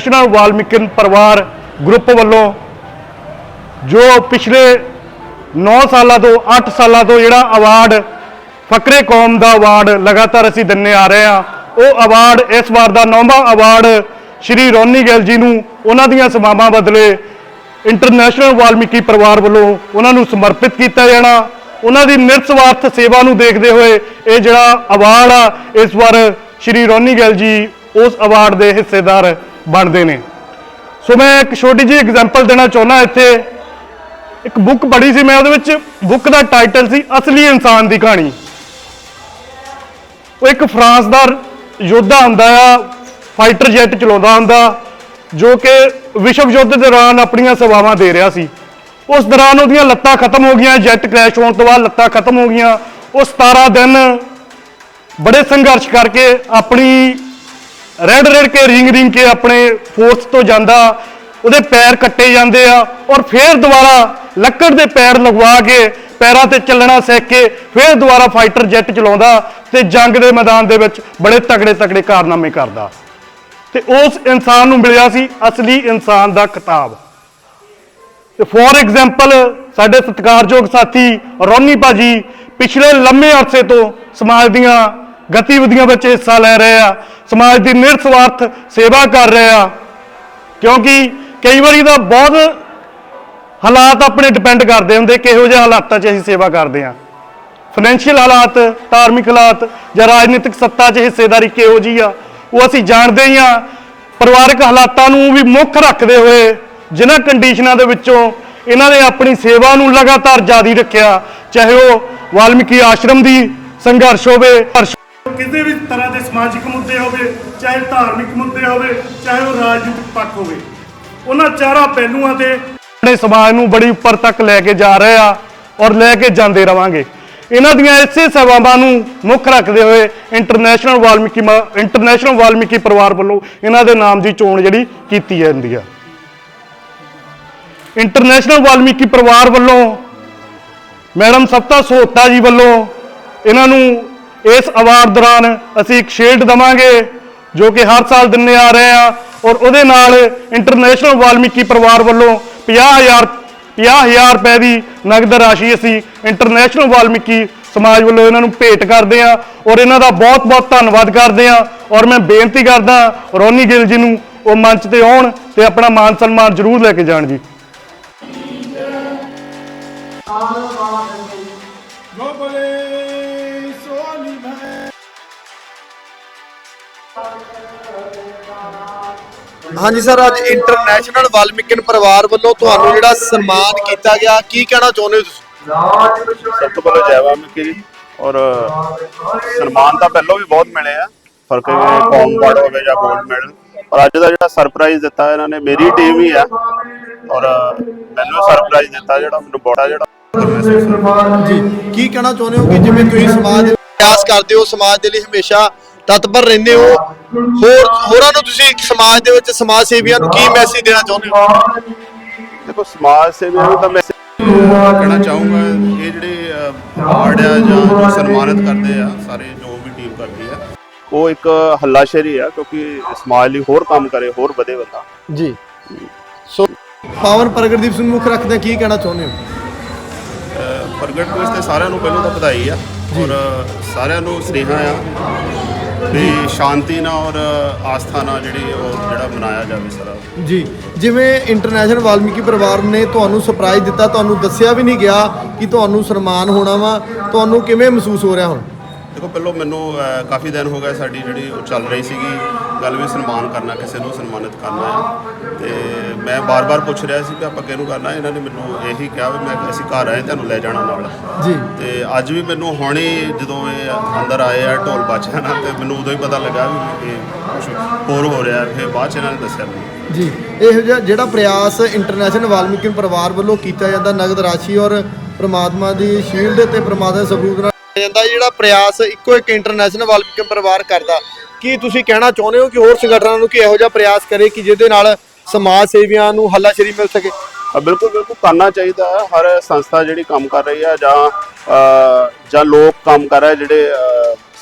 National ਵਾਲਮੀਕਿਨ ਪਰਿਵਾਰ group ਵੱਲੋਂ ਜੋ ਪਿਛਲੇ 9 ਸਾਲਾਂ ਤੋਂ 8 ਸਾਲਾਂ ਤੋਂ ਜਿਹੜਾ ਅਵਾਰਡ ਫਕਰੇ ਕੌਮ ਦਾ ਅਵਾਰਡ ਲਗਾਤਾਰ ਅਸੀਂ ਦਿੰਨੇ ਆ ਰਹੇ ਆ ਉਹ ਅਵਾਰਡ ਇਸ ਵਾਰ ਦਾ ਨੌਵਾਂ ਅਵਾਰਡ ਸ਼੍ਰੀ ਰੋਨੀ ਗਿੱਲ ਜੀ ਨੂੰ ਉਹਨਾਂ ਦੀਆਂ ਸੇਵਾਵਾਂ ਬਦਲੇ ਇੰਟਰਨੈਸ਼ਨਲ ਵਾਲਮੀਕੀ ਪਰਿਵਾਰ ਵੱਲੋਂ ਉਹਨਾਂ ਨੂੰ ਸਮਰਪਿਤ ਕੀਤਾ ਜਾਣਾ। ਉਹਨਾਂ ਦੀ ਨਿਰਸਵਾਰਥ ਸੇਵਾ ਨੂੰ ਦੇਖਦੇ ਹੋਏ ਇਹ ਜਿਹੜਾ ਅਵਾਰਡ ਆ, ਇਸ ਵਾਰ ਸ਼੍ਰੀ ਰੋਨੀ ਗਿੱਲ ਜੀ ਉਸ ਅਵਾਰਡ ਦੇ ਹਿੱਸੇਦਾਰ ਬਣਦੇ ਨੇ। ਸੋ ਮੈਂ ਇੱਕ ਛੋਟੀ ਜਿਹੀ ਐਗਜ਼ਾਮਪਲ ਦੇਣਾ ਚਾਹੁੰਦਾ ਇੱਥੇ। ਇੱਕ ਬੁੱਕ ਪੜ੍ਹੀ ਸੀ ਮੈਂ, ਉਹਦੇ ਵਿੱਚ ਬੁੱਕ ਦਾ ਟਾਈਟਲ ਸੀ, ਅਸਲੀ ਇਨਸਾਨ ਦੀ ਕਹਾਣੀ। ਉਹ ਇੱਕ ਫਰਾਂਸ ਦਾ ਯੋਧਾ ਹੁੰਦਾ ਆ ਫਾਈਟਰ ਜੈਟ ਚਲਾਉਂਦਾ ਹੁੰਦਾ, ਜੋ ਕਿ ਵਿਸ਼ਵ ਯੁੱਧ ਦੌਰਾਨ ਆਪਣੀਆਂ ਸੇਵਾਵਾਂ ਦੇ ਰਿਹਾ ਸੀ। ਉਸ ਦੌਰਾਨ ਉਹਦੀਆਂ ਲੱਤਾਂ ਖਤਮ ਹੋ ਗਈਆਂ ਜੈਟ ਕ੍ਰੈਸ਼ ਹੋਣ ਤੋਂ ਬਾਅਦ ਲੱਤਾਂ ਖਤਮ ਹੋ ਗਈਆਂ। ਉਹ 17 ਦਿਨ ਬੜੇ ਸੰਘਰਸ਼ ਕਰਕੇ ਆਪਣੀ ਰੈਡ ਰੈਡ ਕੇ ਰਿੰਗ ਰਿੰਗ ਕੇ ਆਪਣੇ ਫੋਰਸ ਤੋਂ ਜਾਂਦਾ, ਉਹਦੇ ਪੈਰ ਕੱਟੇ ਜਾਂਦੇ ਆ ਔਰ ਫੇਰ ਦੁਬਾਰਾ ਲੱਕੜ ਦੇ ਪੈਰ ਲਗਵਾ ਕੇ ਪੈਰਾਂ ਤੇ ਚੱਲਣਾ ਸਿੱਖ ਕੇ ਫੇਰ ਦੁਬਾਰਾ ਫਾਈਟਰ ਜੈਟ ਚਲਾਉਂਦਾ ਤੇ ਜੰਗ ਦੇ ਮੈਦਾਨ ਦੇ ਵਿੱਚ ਬੜੇ ਤਕੜੇ ਤਕੜੇ ਕਾਰਨਾਮੇ ਕਰਦਾ। ਤੇ ਉਸ ਇਨਸਾਨ ਨੂੰ ਮਿਲਿਆ ਸੀ ਅਸਲੀ ਇਨਸਾਨ ਦਾ ਖਿਤਾਬ। ਤੇ ਫੋਰ ਐਗਜ਼ਾਮਪਲ ਸਾਡੇ ਸਤਿਕਾਰਯੋਗ ਸਾਥੀ ਰੋਨੀ ਭਾਜੀ ਪਿਛਲੇ ਲੰਮੇ ਅਰਸੇ ਤੋਂ ਸਮਾਜ ਦੀਆਂ ਗਤੀਵਿਧੀਆਂ ਵਿੱਚ ਹਿੱਸਾ ਲੈ ਰਹੇ ਆ, ਸਮਾਜ ਦੀ ਨਿਰਸਵਾਰਥ ਸੇਵਾ ਕਰ ਰਹੇ ਆ। ਕਿਉਂਕਿ ਕਈ ਵਾਰੀ ਤਾਂ ਬਹੁਤ ਹਾਲਾਤ ਆਪਣੇ ਡਿਪੈਂਡ ਕਰਦੇ ਹੁੰਦੇ, ਕਿਹੋ ਜਿਹੇ ਹਾਲਾਤਾਂ 'ਚ ਅਸੀਂ ਸੇਵਾ ਕਰਦੇ ਆ। ਫਾਈਨੈਂਸ਼ੀਅਲ ਹਾਲਾਤ, ਧਾਰਮਿਕ ਹਾਲਾਤ ਜਾਂ ਰਾਜਨੀਤਿਕ ਸੱਤਾ 'ਚ ਹਿੱਸੇਦਾਰੀ ਕਿਹੋ ਜੀ ਆ, ਉਹ ਅਸੀਂ ਜਾਣਦੇ ਹੀ ਆ। ਪਰਿਵਾਰਕ ਹਾਲਾਤਾਂ ਨੂੰ ਵੀ ਮੁੱਖ ਰੱਖਦੇ ਹੋਏ ਜਿਨ੍ਹਾਂ ਕੰਡੀਸ਼ਨਾਂ ਦੇ ਵਿੱਚੋਂ ਇਹਨਾਂ ਨੇ ਆਪਣੀ ਸੇਵਾ ਨੂੰ ਲਗਾਤਾਰ ਜਾਰੀ ਰੱਖਿਆ, ਚਾਹੇ ਉਹ ਵਾਲਮੀਕੀ ਆਸ਼ਰਮ ਦੀ ਸੰਘਰਸ਼ ਹੋਵੇ ਕਿਸੇ ਵੀ ਤਰ੍ਹਾਂ ਦੇ ਸਮਾਜਿਕ ਮੁੱਦੇ ਹੋਵੇ, ਚਾਹੇ ਧਾਰਮਿਕ ਮੁੱਦੇ ਹੋਵੇ, ਚਾਹੇ ਉਹ ਰਾਜਨੀਤਿਕ ਪੱਖ ਹੋਵੇ, ਉਹਨਾਂ ਚਾਰਾਂ ਪਹਿਲੂਆਂ ਤੇ ਆਪਣੇ ਸਮਾਜ ਨੂੰ ਬੜੀ ਉੱਪਰ ਤੱਕ ਲੈ ਕੇ ਜਾ ਰਹੇ ਆ ਔਰ ਲੈ ਕੇ ਜਾਂਦੇ ਰਵਾਂਗੇ। ਇਹਨਾਂ ਦੀਆਂ ਇਸੇ ਸੇਵਾਵਾਂ ਨੂੰ ਮੁੱਖ ਰੱਖਦੇ ਹੋਏ ਇੰਟਰਨੈਸ਼ਨਲ ਵਾਲਮੀਕੀ ਮ- ਇੰਟਰਨੈਸ਼ਨਲ ਵਾਲਮੀਕੀ ਪਰਿਵਾਰ ਵੱਲੋਂ ਇਹਨਾਂ ਦੇ ਨਾਮ ਦੀ ਚੋਣ ਜਿਹੜੀ ਕੀਤੀ ਜਾਂਦੀ ਆ। ਇੰਟਰਨੈਸ਼ਨਲ ਵਾਲਮੀਕੀ ਪਰਿਵਾਰ ਵੱਲੋਂ ਮੈਡਮ ਸਪਤਾ ਸੋਹਤਾ ਜੀ ਵੱਲੋਂ ਇਹਨਾਂ ਨੂੰ ਇਸ ਅਵਾਰਡ ਦੌਰਾਨ ਅਸੀਂ ਇੱਕ ਸ਼ੀਲਡ ਦਵਾਂਗੇ, ਜੋ ਕਿ ਹਰ ਸਾਲ ਦਿੰਨੇ ਆ ਰਹੇ ਆ ਔਰ ਉਹਦੇ ਨਾਲ ਇੰਟਰਨੈਸ਼ਨਲ ਵਾਲਮੀਕੀ ਪਰਿਵਾਰ ਵੱਲੋਂ 50000 50000 ਰੁਪਏ ਦੀ ਨਗਦ ਰਾਸ਼ੀ ਅਸੀਂ ਇੰਟਰਨੈਸ਼ਨਲ ਵਾਲਮੀਕੀ ਸਮਾਜ ਵੱਲੋਂ ਇਹਨਾਂ ਨੂੰ ਭੇਟ ਕਰਦੇ ਆ ਔਰ ਇਹਨਾਂ ਦਾ ਬਹੁਤ ਬਹੁਤ ਧੰਨਵਾਦ ਕਰਦੇ ਆ ਔਰ ਮੈਂ ਬੇਨਤੀ ਕਰਦਾ ਰੋਨੀ ਗਿੱਲ ਜੀ ਨੂੰ ਉਹ ਮੰਚ ਤੇ ਆਉਣ ਤੇ ਆਪਣਾ ਮਾਨ ਸਨਮਾਨ ਜ਼ਰੂਰ ਲੈ ਕੇ ਜਾਣ ਜੀ। ਹਾਂਜੀ ਸਰ ਅੱਜ ਇੰਟਰਨੈਸ਼ਨਲ ਵਾਲਮੀਕਿਨ ਪਰਿਵਾਰ ਵੱਲੋਂ ਤੁਹਾਨੂੰ ਜਿਹੜਾ ਸਨਮਾਨ ਕੀਤਾ ਗਿਆ ਕੀ ਕਹਿਣਾ ਚਾਹੁੰਦੇ ਹੋ ਤੁਸੀਂ ਸਭ ਤੋਂ ਪਹਿਲਾਂ ਜੈ ਵਾਲਮੀਕੀ ਜੀ ਔਰ ਸਨਮਾਨ ਤਾਂ ਪਹਿਲਾਂ ਵੀ ਬਹੁਤ ਮਿਲੇ ਆ ਫ਼ਰਕ ਕੌਮ ਵਾਰਡ ਹੋਵੇ ਜਾਂ ਗੋਲਡ ਮੈਡਲ ਔਰ ਅੱਜ ਦਾ ਜਿਹੜਾ ਸਰਪ੍ਰਾਈਜ਼ ਦਿੱਤਾ ਇਹਨਾਂ ਨੇ ਮੇਰੀ ਟੀਮ ਹੀ ਆ ਔਰ ਮੈਨੂੰ ਸਰਪ੍ਰਾਈਜ਼ ਦਿੱਤਾ ਜਿਹੜਾ ਮੈਨੂੰ ਬੜਾ ਜਿਹੜਾ। ਜੀ ਕੀ ਕਹਿਣਾ ਚਾਹੁੰਦੇ ਹੋ ਕਿ ਜਿਵੇਂ ਤੁਸੀਂ ਸਮਾਜ ਦੇ ਪ੍ਰਯਾਸ ਕਰਦੇ ਹੋ ਸਮਾਜ ਦੇ ਲਈ ਹਮੇਸ਼ਾ ਤਤਪਰ ਰਹਿੰਦੇ ਹੋ। ਹੋਰ ਹੋਰਾਂ ਨੂੰ ਤੁਸੀਂ ਸਮਾਜ ਦੇ ਵਿੱਚ ਸਮਾਜ ਸੇਵੀਆਂ ਨੂੰ ਕੀ ਮੈਸੇਜ ਦੇਣਾ ਚਾਹੁੰਦੇ ਹੋ? ਦੇਖੋ ਸਮਾਜ ਸੇਵੀਆਂ ਨੂੰ ਤਾਂ ਮੈਂ ਕਹਿਣਾ ਚਾਹੂੰਗਾ ਇਹ ਜਿਹੜੇ ਅਵਾਰਡ ਆ ਜਾਂ ਜੋ ਸਨਮਾਨਿਤ ਕਰਦੇ ਆ ਸਾਰੇ ਜੋ ਵੀ ਟੀਮ ਕਰਦੀ ਆ ਉਹ ਇੱਕ ਹੱਲਾਸ਼ੇਰੀ ਆ ਕਿਉਂਕਿ ਸਮਾਜ ਲਈ ਹੋਰ ਕੰਮ ਕਰੇ ਹੋਰ ਵਧੇ ਬੰਦਾ। ਜੀ। ਸੋ ਪਾਵਨ ਪ੍ਰਗਟਦੀਪ ਸਿੰਘ ਮੁੱਖ ਰੱਖਦੇ ਕੀ ਕਹਿਣਾ ਚਾਹੁੰਦੇ ਹੋ? ਪ੍ਰਗਟ ਦਿਵਸ ਤੇ ਸਾਰਿਆਂ ਨੂੰ ਪਹਿਲਾਂ ਤਾਂ ਵਧਾਈ ਆ ਔਰ ਸਾਰਿਆਂ ਨੂੰ ਸੁਨੇਹਾ ਆ। ਵੀ ਸ਼ਾਂਤੀ ਨਾਲ ਔਰ ਆਸਥਾ ਨਾਲ ਜਿਹੜੀ ਉਹ ਜਿਹੜਾ ਮਨਾਇਆ ਜਾਵੇ ਸਾਰਾ। ਜੀ, ਜਿਵੇਂ ਇੰਟਰਨੈਸ਼ਨਲ ਵਾਲਮੀਕੀ ਪਰਿਵਾਰ ਨੇ ਤੁਹਾਨੂੰ ਸਰਪ੍ਰਾਈਜ਼ ਦਿੱਤਾ, ਤੁਹਾਨੂੰ ਦੱਸਿਆ ਵੀ ਨਹੀਂ ਗਿਆ ਕਿ ਤੁਹਾਨੂੰ ਸਨਮਾਨ ਹੋਣਾ ਵਾ, ਤੁਹਾਨੂੰ ਕਿਵੇਂ ਮਹਿਸੂਸ ਹੋ ਰਿਹਾ ਹੁਣ? ਦੇਖੋ ਪਹਿਲਾਂ ਮੈਨੂੰ ਕਾਫੀ ਦਿਨ ਹੋ ਗਏ ਸਾਡੀ ਜਿਹੜੀ ਉਹ ਚੱਲ ਰਹੀ ਸੀਗੀ ਗੱਲ ਵੀ ਸਨਮਾਨ ਕਰਨਾ ਕਿਸੇ ਨੂੰ ਸਨਮਾਨਿਤ ਕਰਨਾ। ਤੇ ਮੈਂ ਬਾਰ-ਬਾਰ ਪੁੱਛ ਰਿਹਾ ਸੀ ਕਿ ਆਪਾਂ ਕਿਹਨੂੰ ਕਰਨਾ ਇਹਨਾਂ ਨੇ ਮੈਨੂੰ ਇਹੀ ਕਿਹਾ ਵੀ ਮੈਂ ਅਸੀਂ ਘਰ ਆਏ ਤੁਹਾਨੂੰ ਲੈ ਜਾਣਾ ਨਾਲ। ਜੀ। ਤੇ ਅੱਜ ਵੀ ਮੈਨੂੰ ਹੁਣੇ ਜਦੋਂ ਇਹ ਅੰਦਰ ਆਏ ਆ ਢੋਲ ਬਾਜਿਆਂ ਨਾਲ ਤੇ ਮੈਨੂੰ ਉਦੋਂ ਹੀ ਪਤਾ ਲੱਗਾ ਵੀ ਇਹ ਕੁਝ ਹੋਰ ਹੋ ਰਿਹਾ ਫਿਰ ਬਾਅਦ ਚ ਇਹਨਾਂ ਨੇ ਦੱਸਿਆ ਮੈਨੂੰ। ਜੀ। ਇਹੋ ਜਿਹਾ ਜਿਹੜਾ ਪ੍ਰਯਾਸ ਇੰਟਰਨੈਸ਼ਨਲ ਵਾਲਮੀਕੀ ਪਰਿਵਾਰ ਵੱਲੋਂ ਕੀਤਾ ਜਾਂਦਾ ਨਗਦ ਰਾਸ਼ੀ ਔਰ ਪ੍ਰਮਾਤਮਾ ਦੀ ਸ਼ੀਲਡ ਤੇ ਪ੍ਰਮਾਤਮਾ ਦੇ ਸਬੂਤ ਨਾਲ ਜਾਂਦਾ ਜਿਹੜਾ ਪ੍ਰਯਾਸ ਇੱਕੋ ਇੱਕ ਇੰਟਰਨੈਸ਼ਨਲ ਵਾਲਮੀਕੀ ਪਰਿਵਾਰ ਕਰਦਾ। ਕੀ ਤੁਸੀਂ ਕਹਿਣਾ ਚਾਹੁੰਦੇ ਹੋ ਕਿ ਹੋਰ ਸੰਗਠਨਾਂ ਨੂੰ ਕਿ ਇਹੋ ਜਿਹਾ ਪ੍ਰਯਾਸ ਕਰੇ ਕਿ ਜਿਹਦੇ ਨਾਲ ਸਮਾਜ ਸੇਵੀਆਂ ਨੂੰ ਹੱਲਾਸ਼ੇਰੀ ਮਿਲ ਸਕੇ? ਬਿਲਕੁਲ ਬਿਲਕੁਲ ਕਰਨਾ ਚਾਹੀਦਾ ਹੈ। ਹਰ ਸੰਸਥਾ ਜਿਹੜੀ ਕੰਮ ਕਰ ਰਹੀ ਹੈ ਜਾਂ ਜਾਂ ਲੋਕ ਕੰਮ ਕਰ ਰਹੇ ਜਿਹੜੇ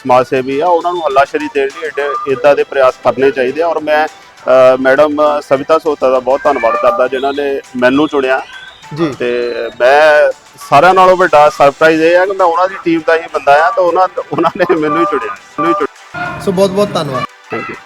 ਸਮਾਜ ਸੇਵੀ ਆ, ਉਹਨਾਂ ਨੂੰ ਹੱਲਾਸ਼ੇਰੀ ਦੇਣ ਲਈ ਇਦਾਂ ਦੇ ਪ੍ਰਯਾਸ ਕਰਨੇ ਚਾਹੀਦੇ ਆ। ਔਰ ਮੈਂ ਮੈਡਮ ਸਵਿਤਾ ਸੋਤਾ ਦਾ ਬਹੁਤ ਧੰਨਵਾਦ ਕਰਦਾ, ਜਿਨ੍ਹਾਂ ਨੇ ਮੈਨੂੰ ਚੁਣਿਆ। ਜੀ। ਤੇ ਮੈਂ ਸਾਰਿਆਂ ਨਾਲੋਂ ਵੱਡਾ ਸਰਪ੍ਰਾਈਜ਼ ਇਹ ਹੈ ਕਿ ਮੈਂ ਉਹਨਾਂ ਦੀ ਟੀਮ ਦਾ ਹੀ ਬੰਦਾ ਆ ਤਾਂ ਉਹਨਾਂ ਉਹਨਾਂ ਨੇ ਮੈਨੂੰ ਹੀ ਚੁਣਿਆ ਮੈਨੂੰ ਹੀ ਚੁਣਿਆ। ਸੋ ਬਹੁਤ ਬਹੁਤ ਧੰਨਵਾਦ। Thank you